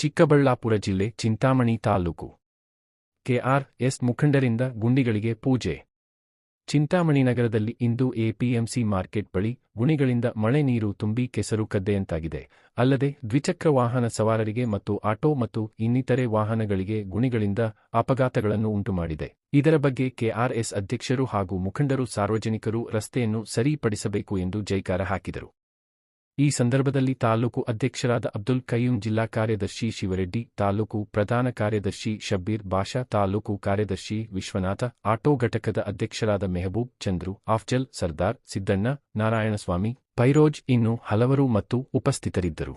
ಚಿಕ್ಕಬಳ್ಳಾಪುರ ಜಿಲ್ಲೆ Chintamani taluk. KR S ಮುಖಂಡರಿಂದ ಗುಂಡಿಗಳಿಗೆ ಪೂಜೆ. ಚಿಂತಾಮಣಿ ನಗರದಲ್ಲಿ ಇಂದು ಎಪಿಎಂಸಿ ಮಾರ್ಕೆಟ್ ಬಳಿ ಗುಣಿಗಳಿಂದ ಮಳೆ ನೀರು ತುಂಬಿ ಕೆಸರು ಕದ್ದೆಯಂತಾಗಿದೆ. ಅಲ್ಲದೆ ದ್ವಿಚಕ್ರ ವಾಹನ ಸವಾರರಿಗೆ ಮತ್ತು ಆಟೋ ಮತ್ತು ಇನ್ನಿತರೆ ವಾಹನಗಳಿಗೆ ಗುಣಿಗಳಿಂದ ಅಪಘಾತಗಳನ್ನು ಉಂಟುಮಾಡಿದೆ. ಇದರ ಬಗ್ಗೆ ಕೆಆರ್ಎಸ್ ಅಧ್ಯಕ್ಷರು ಹಾಗೂ ಮುಖಂಡರು ಸಾರ್ವಜನಿಕರು ರಸ್ತೆಯನ್ನು ಸರಿಪಡಿಸಬೇಕು ಎಂದು ಜೈಕಾರ ಹಾಕಿದರು. ಈ ಸಂದರ್ಭದಲ್ಲಿ ತಾಲೂಕು ಅಧ್ಯಕ್ಷರಾದ ಅಬ್ದುಲ್ ಕಯ್ಯೂಂ ಜಿಲ್ಲಾ ಕಾರ್ಯದರ್ಶಿ ಶಿವರೆಡ್ಡಿ ತಾಲೂಕು ಪ್ರಧಾನ ಕಾರ್ಯದರ್ಶಿ ಶಬ್ಬೀರ್ ಬಾಷಾ ತಾಲೂಕು ಕಾರ್ಯದರ್ಶಿ ವಿಶ್ವನಾಥ ಆಟೋ ಘಟಕದ ಅಧ್ಯಕ್ಷರಾದ ಮೆಹಬೂಬ್ ಚಂದ್ರು ಆಫ್ಜಲ್ ಸರ್ದಾರ್ ಸಿದ್ದಣ್ಣ ನಾರಾಯಣಸ್ವಾಮಿ ಪೈರೋಜ್ ಇನ್ನು ಹಲವರು ಮತ್ತು ಉಪಸ್ಥಿತರಿದ್ದರು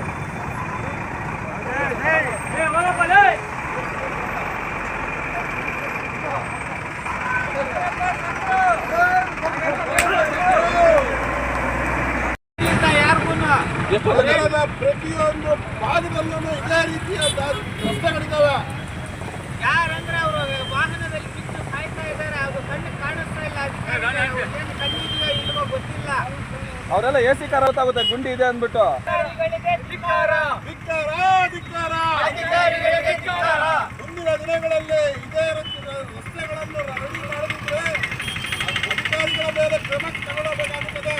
ಪ್ರತಿಯೊಂದು ಭಾಗದಲ್ಲೂ ಇದೇ ರೀತಿಯ ರಸ್ತೆಗಳಿದ್ದಾವೆ. ಯಾರಂದ್ರೆ ಅವರು ವಾಹನದಲ್ಲಿ ಬಿಟ್ಟು ಸಾಯ್ತಾ ಇದ್ದಾರೆ ಅದು ಕಣ್ಣು ಕಾಣಿಸ್ತಾ ಇಲ್ಲ. ಏನು ಕಣ್ಣಿದೆಯೋ ಇಲ್ವೋ ಗೊತ್ತಿಲ್ಲ. ಅವರೆಲ್ಲ ಎ ಸಿ ಕಾರ್ ಆಗುತ್ತೆ ಗುಂಡಿ ಇದೆ ಅಂದ್ಬಿಟ್ಟು. ಮುಂದಿನ ದಿನಗಳಲ್ಲಿ ಇದೇ ರೀತಿ ರಸ್ತೆಗಳನ್ನು ರವಾನೆ ಮಾಡಿದ್ರೆ ಅಧಿಕಾರಿಗಳ ಮೇಲೆ ಕ್ರಮ ತಗೊಳ್ಳಬೇಕಾಗುತ್ತದೆ.